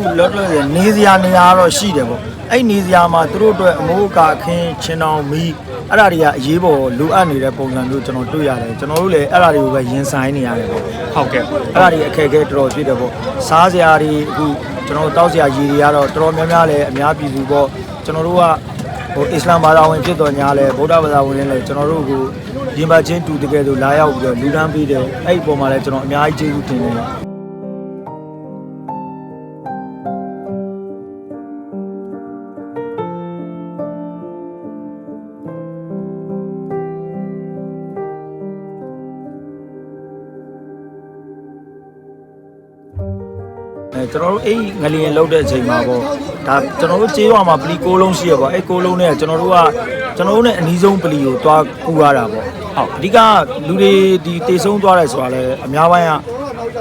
အခုလောလောဆယ်နေစရာနေရာတော့ရှိတယ်ပေါ့အဲ့နေစရာမှာသူတို့အတွက်အမိုးအကာအခင်းချင်းတောင်မီးအဲ့ဒါတွေကအရေးပေါ်လိုအပ်နေတဲ့ပုံစံမျိုးကျွန်တော်တွေ့ရတယ်ကျွန်တော်တို့လည်းအဲ့ဒါတွေကိုပဲရင်ဆိုင်နေရတယ်ပေါ့ဟုတ်ကဲ့အဲ့ဒါတွေအခက်အခဲတော်တော်ဖြစ်တယ်ပေါ့စားစရာတွေအခုကျွန်တော်တို့တောက်စရာရည်တွေကတော့တော်တော်များများလည်းအများပြည်သူပေါ့ကျွန်တော်တို့ကဟိုအစ္စလာမ်ဘာသာဝင်ဖြစ်တော်ညာလဲဗုဒ္ဓဘာသာဝင်တွေလည်းကျွန်တော်တို့ကိုရင်ပါချင်းတူတကယ်ဆိုလာရောက်ပြီးတော့လူဒန်းပေးတယ်အဲ့ဒီပုံမှာလည်းကျွန်တော်အများကြီးကျေးဇူးတင်တယ် အဲကျွန်တော်တို့အဲ့ငလျင်လောက်တဲ့အချိန်မှာပေါ့ဒါကျွန်တော်တို့ကြေးရွာမှာပလီကိုလုံးရှိရပေါ့အဲ့ကိုလုံးနဲ့ကျွန်တော်တို့ကကျွန်တော်တို့နဲ့အနီးဆုံးပလီကိုတွားကူရတာပေါ့ဟုတ်အဓိကလူတွေဒီတေဆုံးသွားတယ်ဆိုတာလဲအများပိုင်းက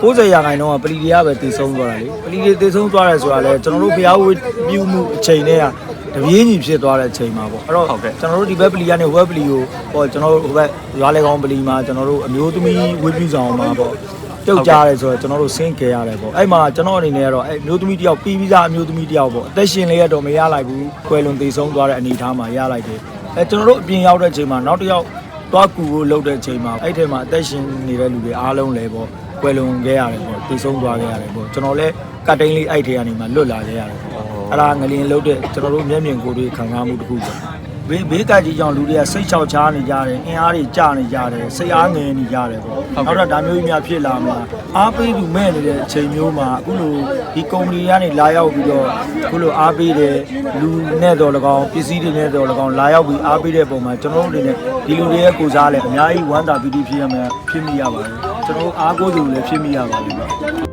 90ရာခိုင်နှုန်းကပလီတွေကပဲတေဆုံးသွားတာလေပလီတွေတေဆုံးသွားတယ်ဆိုတာလဲကျွန်တော်တို့ဘုရားဝတ်ပြုမှုအချိန်တည်းကတပြေးညီဖြစ်သွားတဲ့အချိန်မှာပေါ့အဲ့တော့ကျွန်တော်တို့ဒီဘက်ပလီကနေဟိုဘက်ပလီကိုပေါ့ကျွန်တော်တို့ဟိုဘက်ရွာလေကောင်းပလီမှာကျွန်တော်တို့အမျိုးသမီးဝတ်ပြုဆောင်မှာပေါ့ ပြုတ်ကြရဲဆိုတော့ကျွန်တော်တို့ဆင်းကြရတယ်ပေါ့အဲ့မှာကျွန်တော်အနေနဲ့ကတော့အဲ့မျိုးသမီးတယောက်ပြီးပြီးသားအမျိုးသမီးတယောက်ပေါ့အသက်ရှင်လေးရတော့မရလိုက်ဘူးကွယ်လွန်သေဆုံးသွားတဲ့အနေအထားမှာရလိုက်တယ်အဲ့ကျွန်တော်တို့အပြင်ရောက်တဲ့အချိန်မှာနောက်တစ်ယောက်သွားကူကိုလှုပ်တဲ့အချိန်မှာအဲ့ထဲမှာအသက်ရှင်နေတဲ့လူတွေအားလုံးလည်းပေါ့ကွယ်လွန်ခဲ့ရတယ်ပေါ့သေဆုံးသွားခဲ့ရတယ်ပေါ့ကျွန်တော်လည်းကတ်တိန်လေးအဲ့ထဲကနေမှလွတ်လာခဲ့ရတယ်ပေါ့အဲ့ဒါငလျင်လှုပ်တဲ့ကျွန်တော်တို့မျက်မြင်ကိုယ်တွေခံစားမှုတစ်ခုပေါ့ ဘေးဘေးကကြီးကြောင့်လူတွေကစိတ်ချောက်ချားနေကြတယ်အင်အားတွေကျနေကြတယ်စိတ်အားငယ်နေကြတယ်ပေါ့နောက်တော့ဒါမျိုးကြီးများဖြစ်လာမှာအားပေးသူမဲ့နေတဲ့အချိန်မျိုးမှာအခုလိုဒီကုမ္ပဏီကနေလာရောက်ပြီးတော့အခုလိုအားပေးတယ်လူနဲ့တော့၎င်းပစ္စည်းတွေနဲ့တော့၎င်းလာရောက်ပြီးအားပေးတဲ့ပုံမှာကျွန်တော်တို့အနေနဲ့ဒီလူတွေရဲ့ကိုစားလည်းအများကြီးဝမ်းသာပီတိဖြစ်ရမယ်ဖြစ်မိရပါတယ်ကျွန်တော်တို့အားကိုးသူလည်းဖြစ်မိရပါတယ်